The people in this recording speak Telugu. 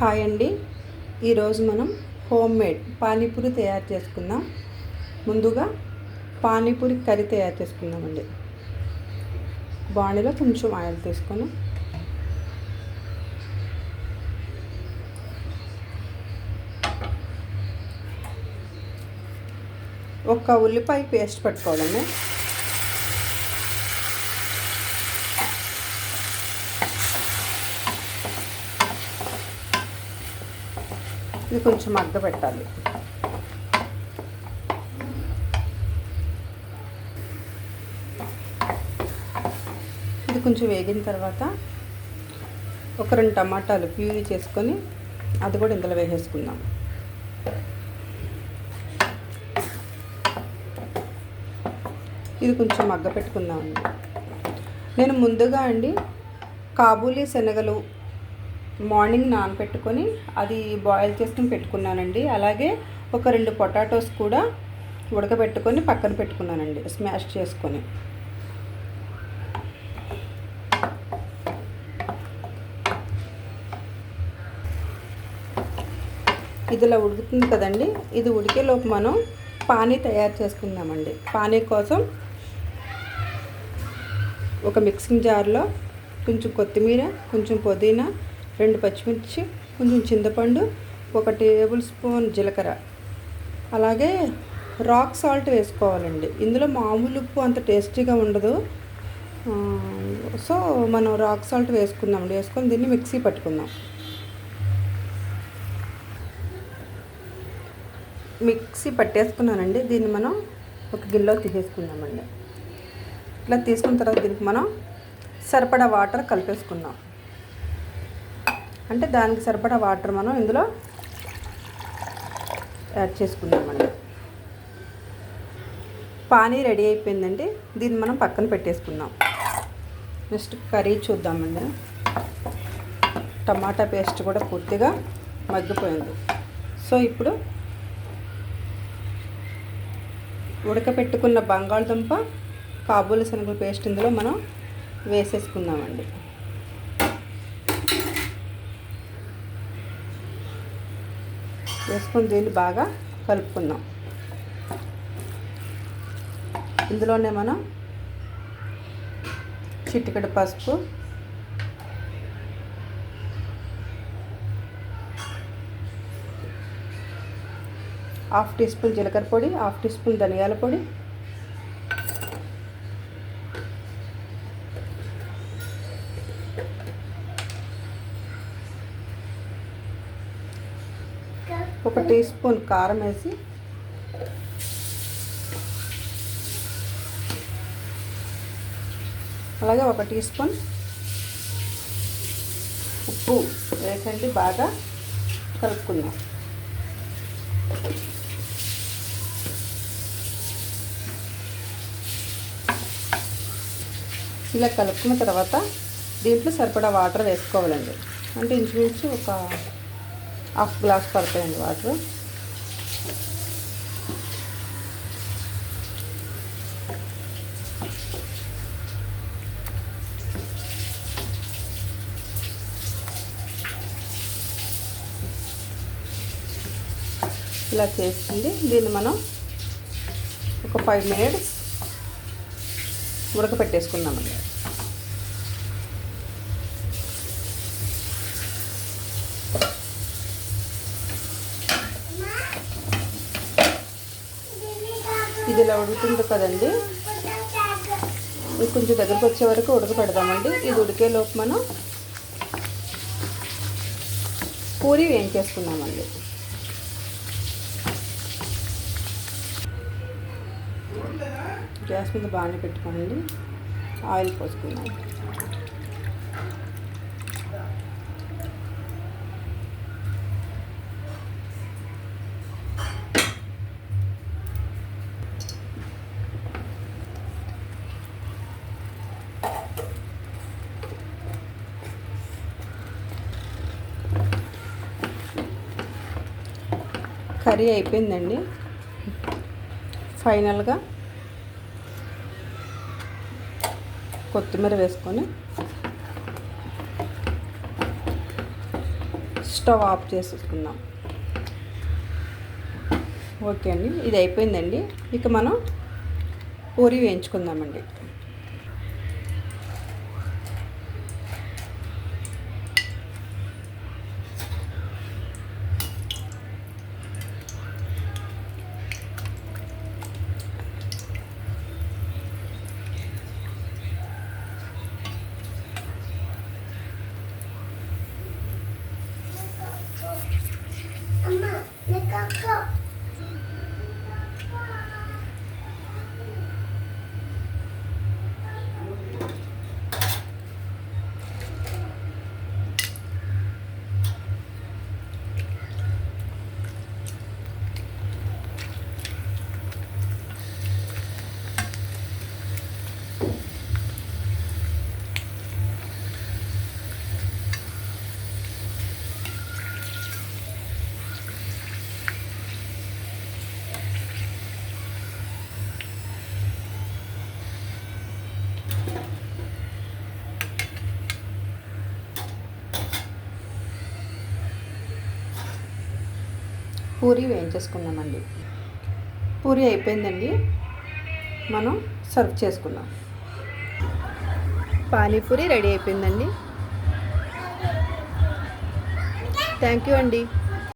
హాయ్ అండి. ఈరోజు మనం హోమ్ మేడ్ పానీపూరి తయారు చేసుకుందాం. ముందుగా పానీపూరి కర్రీ తయారు చేసుకుందామండి. బాణీలో కొంచెం ఆయిల్ తీసుకొని ఒక ఉల్లిపాయ పేస్ట్ పెట్టుకోవాలండి. ఇది కొంచెం మగ్గ పెట్టాలి. ఇది కొంచెం వేగిన తర్వాత ఒక రెండు టమాటాలు ప్యూరీ చేసుకొని అది కూడా ఇందులో వేసేసుకుందాం. ఇది కొంచెం మగ్గ పెట్టుకుందామండి నేను ముందుగా అండి కాబూలీ శనగలు మార్నింగ్ నానబెట్టుకొని అది బాయిల్ చేసుకుని పెట్టుకున్నానండి. అలాగే ఒక రెండు పొటాటోస్ కూడా ఉడకబెట్టుకొని పక్కన పెట్టుకున్నానండి స్మాష్ చేసుకొని. ఇదిలా ఉడుకుతుంది కదండి. ఇది ఉడికేలోపు మనం పానీ తయారు చేసుకుందామండి. పానీ కోసం ఒక మిక్సింగ్ జార్లో కొంచెం కొత్తిమీర కొంచెం పుదీనా రెండు పచ్చిమిర్చి కొంచెం చింతపండు ఒక టేబుల్ స్పూన్ జీలకర్ర. అలాగే రాక్ సాల్ట్ వేసుకోవాలండి. ఇందులో మామూలు ఉప్పు అంత టేస్టీగా ఉండదు. సో మనం రాక్ సాల్ట్ వేసుకుందాం వేసుకొని దీన్ని మిక్సీ పట్టుకుందాం. మిక్సీ పట్టేసుకున్నానండి. దీన్ని మనం ఒక గిన్నెలో తీసేసుకుందామండి. ఇట్లా తీసుకున్న తర్వాత దీనికి మనం సరిపడా వాటర్ కలిపేసుకుందాం. అంటే దానికి సరిపడా వాటర్ మనం ఇందులో యాడ్ చేసుకుందామండి. పానీ రెడీ అయిపోయిందండి. దీన్ని మనం పక్కన పెట్టేసుకుందాం. నెక్స్ట్ కర్రీ చూద్దామండి. టమాటా పేస్ట్ కూడా పూర్తిగా మగ్గిపోయింది. సో ఇప్పుడు ఉడకపెట్టుకున్న బంగాళదుంప కాబూలి శనగల పేస్ట్ ఇందులో మనం వేసేసుకుందామండి. వేసుకుని దీన్ని బాగా కలుపుకుందాం. ఇందులోనే మనం చిటికెడు పసుపు హాఫ్ టీ స్పూన్ జీలకర్ర పొడి హాఫ్ టీ స్పూన్ ధనియాల పొడి ఒక టీ స్పూన్ కారం వేసి అలాగే ఒక టీ స్పూన్ ఉప్పు వేసండి బాగా కలుపుకుందాం. ఇలా కలుపుకున్న తర్వాత దీంట్లో సరిపడా వాటర్ వేసుకోవాలండి. అంటే ఇంచుమించు ఒక హాఫ్ గ్లాస్ పడతాయండి వాటర్. ఇలా చేసుకుంది దీన్ని మనం ఒక ఫైవ్ మినిట్స్ ఉడకపెట్టేసుకుందామండి. ఇది ఇలా ఉడుకుతుంది కదండి. కొంచెం దగ్గరకు వచ్చే వరకు ఉడకపెడదామండి. ఇది ఉడికేలోపు మనం పూరి వేయించేసుకున్నామండి గ్యాస్ మీద బాగానే పెట్టుకోండి. ఆయిల్ పోసుకున్నాం కర్రీ అయిపోయిందండి. ఫైనల్గా కొత్తిమీర వేసుకొని స్టవ్ ఆఫ్ చేసుకుందాం ఓకే అండి ఇది అయిపోయిందండి. ఇక మనం పూరి వేయించుకుందామండి. 哥 పూరి వేయించేసుకున్నామండి పూరి అయిపోయిందండి. మనం సర్వ్ చేసుకుందాం. పానీపూరి రెడీ అయిపోయిందండి. థ్యాంక్ యూ అండి.